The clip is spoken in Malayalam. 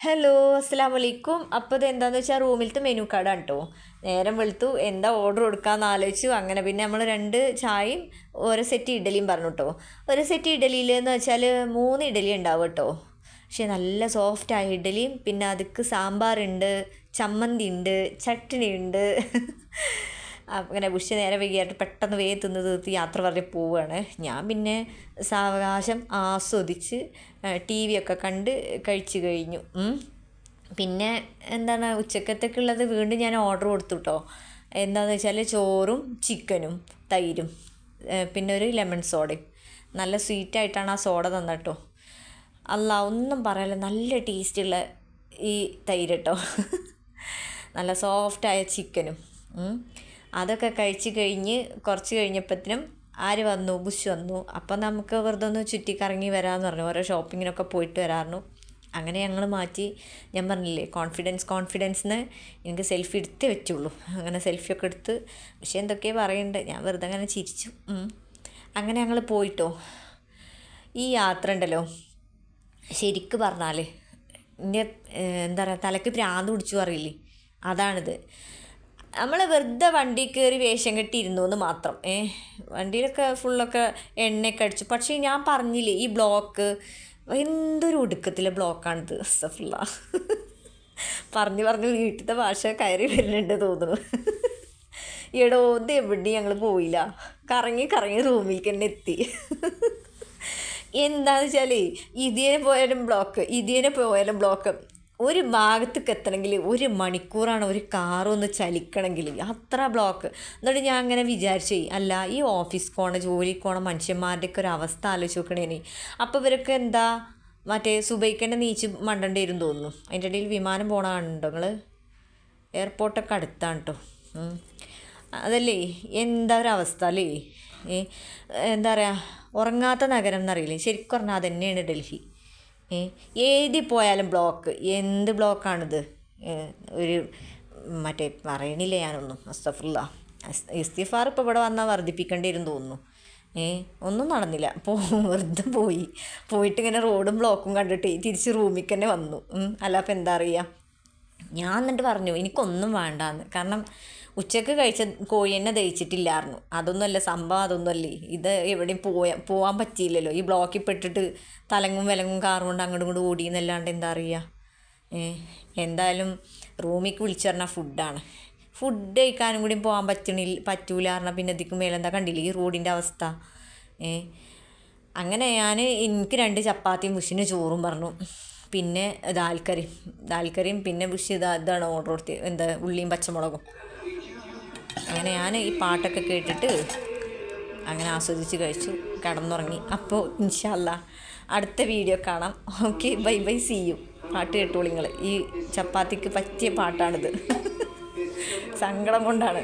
ഹലോ അസ്സാം വലൈക്കും അപ്പോൾ ഇത് എന്താണെന്ന് വെച്ചാൽ റൂമിലത്തെ മെനു കാർഡാണ് കേട്ടോ നേരം വെളുത്തു എന്താ ഓർഡർ കൊടുക്കാമെന്ന് ആലോചിച്ചു അങ്ങനെ പിന്നെ നമ്മൾ രണ്ട് ചായയും ഒരു സെറ്റ് ഇഡലിയും പറഞ്ഞു കേട്ടോ ഒരു സെറ്റ് ഇഡലിയിൽ എന്ന് വെച്ചാൽ മൂന്ന് ഇഡലി ഉണ്ടാവും കേട്ടോ പക്ഷേ നല്ല സോഫ്റ്റായ ഇഡലിയും പിന്നെ അതിക്ക് സാമ്പാറുണ്ട് ചമ്മന്തി ഉണ്ട് ചട്നി ഉണ്ട് അങ്ങനെ ഉച്ച നേരം വൈകിയായിട്ട് പെട്ടെന്ന് വേ തിന്ന് തീർത്ത് യാത്ര പറഞ്ഞ് പോവുകയാണ് ഞാൻ പിന്നെ സാവകാശം ആസ്വദിച്ച് ടി വി ഒക്കെ കണ്ട് കഴിച്ചു കഴിഞ്ഞു. പിന്നെ എന്താണ് ഉച്ചക്കത്തേക്കുള്ളത് വീണ്ടും ഞാൻ ഓർഡർ കൊടുത്തു കേട്ടോ എന്താണെന്ന് വെച്ചാൽ ചോറും ചിക്കനും തൈരും പിന്നെ ഒരു ലെമൺ സോഡയും നല്ല സ്വീറ്റായിട്ടാണ് ആ സോഡ തന്നെ കേട്ടോ അല്ല ഒന്നും പറയാല്ല നല്ല ടേസ്റ്റുള്ള ഈ തൈര് കേട്ടോ നല്ല സോഫ്റ്റായ ചിക്കനും. അതൊക്കെ കഴിച്ച് കഴിഞ്ഞ് കുറച്ച് കഴിഞ്ഞപ്പോഴത്തേനും ആര് വന്നു? ബുഷ് വന്നു. അപ്പം നമുക്ക് വെറുതെ ഒന്ന് ചുറ്റിക്കറങ്ങി വരാമെന്ന് പറഞ്ഞു. ഓരോ ഷോപ്പിങ്ങിനൊക്കെ പോയിട്ട് വരാറുണ്ട് അങ്ങനെ ഞങ്ങൾ മാറ്റി. ഞാൻ പറഞ്ഞില്ലേ കോൺഫിഡൻസ് കോൺഫിഡൻസിന് എനിക്ക് സെൽഫി എടുത്തേ വെച്ചുള്ളൂ അങ്ങനെ സെൽഫിയൊക്കെ എടുത്ത് പക്ഷേ എന്തൊക്കെയാ പറയണ്ടേ. ഞാൻ വെറുതെ അങ്ങനെ ചിരിച്ചു. അങ്ങനെ ഞങ്ങൾ പോയിട്ടോ. ഈ യാത്ര ഉണ്ടല്ലോ. ശരിക്ക് പറഞ്ഞാൽ എന്റെ എന്താ പറയുക തലക്ക് പ്രാന്ത് പിടിച്ചു പറയില്ലേ? അതാണിത്. നമ്മൾ വെറുതെ വണ്ടി കയറി വേഷം കെട്ടിയിരുന്നു എന്ന് മാത്രം. ഏ വണ്ടിയിലൊക്കെ ഫുള്ളൊക്കെ എണ്ണയൊക്കെ അടിച്ചു. പക്ഷേ ഞാൻ പറഞ്ഞില്ലേ ഈ ബ്ലോക്ക് എന്തൊരു ഒടുക്കത്തിലെ ബ്ലോക്കാണിത് സഫുള്ള പറഞ്ഞു പറഞ്ഞു വീട്ടിലത്തെ ഭാഷ കയറി വരുന്നുണ്ട് തോന്നുന്നു. എടോ ഇത് എവിടെയും ഞങ്ങൾ പോയില്ല. കറങ്ങി കറങ്ങി റൂമിലേക്ക് തന്നെ എത്തി. എന്താണെന്ന് വെച്ചാൽ ഇതിനെ പോയാലും ബ്ലോക്ക് ഇതിനെ പോയാലും ബ്ലോക്ക്. ഒരു ഭാഗത്തേക്ക് എത്തണമെങ്കിൽ ഒരു മണിക്കൂറാണ് ഒരു കാറൊന്ന് ചലിക്കണമെങ്കിൽ. അത്ര ബ്ലോക്ക് എന്നിട്ട് ഞാൻ അങ്ങനെ വിചാരിച്ചു അല്ല ഈ ഓഫീസ് കോണ ജോലിക്ക് പോണ മനുഷ്യന്മാരുടെയൊക്കെ ഒരു അവസ്ഥ ആലോചിച്ച് നോക്കണേനി. അപ്പോൾ ഇവരൊക്കെ എന്താ മറ്റേ സുബൈക്കന്നെ നീച്ച് മണ്ടേണ്ടി വരും തോന്നുന്നു. അതിന്റെ ഇടയിൽ വിമാനം പോണ നിങ്ങൾ എയർപോർട്ടൊക്കെ അടുത്താണ് കേട്ടോ അതല്ലേ എന്താ ഒരു അവസ്ഥ അല്ലേ? എന്താ പറയുക ഉറങ്ങാത്ത നഗരം എന്നറിയില്ലേ? ശരിക്കും പറഞ്ഞാൽ അത് തന്നെയാണ് ഡൽഹി. ഏതി പോയാലും ബ്ലോക്ക് എന്ത് ബ്ലോക്കാണിത് ഒരു മറ്റേ പറയണില്ല ഞാനൊന്നും അസ്തഫുള്ള ഇസ്തിഫാർ ഇപ്പോൾ ഇവിടെ വന്നാൽ വർദ്ധിപ്പിക്കേണ്ടി വരും തോന്നുന്നു. ഏ ഒന്നും നടന്നില്ല. പോ വെറുതെ പോയി. പോയിട്ട് ഇങ്ങനെ റോഡും ബ്ലോക്കും കണ്ടിട്ട് തിരിച്ച് റൂമിൽ തന്നെ വന്നു. അല്ല അപ്പം എന്താ അറിയുക ഞാൻ എന്നിട്ട് പറഞ്ഞു എനിക്കൊന്നും വേണ്ടാന്ന്. കാരണം ഉച്ചയ്ക്ക് കഴിച്ച കോഴി തന്നെ ദഹിച്ചിട്ടില്ലായിരുന്നു. അതൊന്നുമല്ല സംഭവം അതൊന്നുമല്ലേ? ഇത് എവിടെയും പോയാൽ പോകാൻ പറ്റിയില്ലല്ലോ. ഈ ബ്ലോക്കിൽ പെട്ടിട്ട് തലങ്ങും വിലങ്ങും കാറും കൊണ്ട് അങ്ങോട്ടും ഇങ്ങോട്ടും ഓടിയെന്നല്ലാണ്ട് എന്താ അറിയുക എന്തായാലും റൂമിലേക്ക് വിളിച്ചു പറഞ്ഞാൽ ഫുഡാണ്. ഫുഡ് കഴിക്കാനും കൂടി പോകാൻ പറ്റണില്ല പറ്റൂല പറഞ്ഞാൽ പിന്നെ ഇതിക്ക് മേലെന്താ കണ്ടില്ല? ഈ റോഡിന്റെ അവസ്ഥ. അങ്ങനെ ഞാൻ എനിക്ക് രണ്ട് ചപ്പാത്തിയും മുഷിന് ചോറും പറഞ്ഞു. പിന്നെ ദാൽക്കറിയും. ദാൽക്കറിയും പിന്നെ വിഷ് ചെയ്ത ഇതാണ് ഓർഡർ കൊടുത്തത് എന്താ ഉള്ളിയും പച്ചമുളകും. അങ്ങനെ ഞാൻ ഈ പാട്ടൊക്കെ കേട്ടിട്ട് അങ്ങനെ ആസ്വദിച്ച് കഴിച്ചു കടന്നുറങ്ങി. അപ്പോൾ ഇൻഷല്ല അടുത്ത വീഡിയോ കാണാം. Okay bye bye see you. പാട്ട് കേട്ടോളൂ നിങ്ങൾ ഈ ചപ്പാത്തിക്ക് പറ്റിയ പാട്ടാണിത്. സങ്കടം കൊണ്ടാണ്.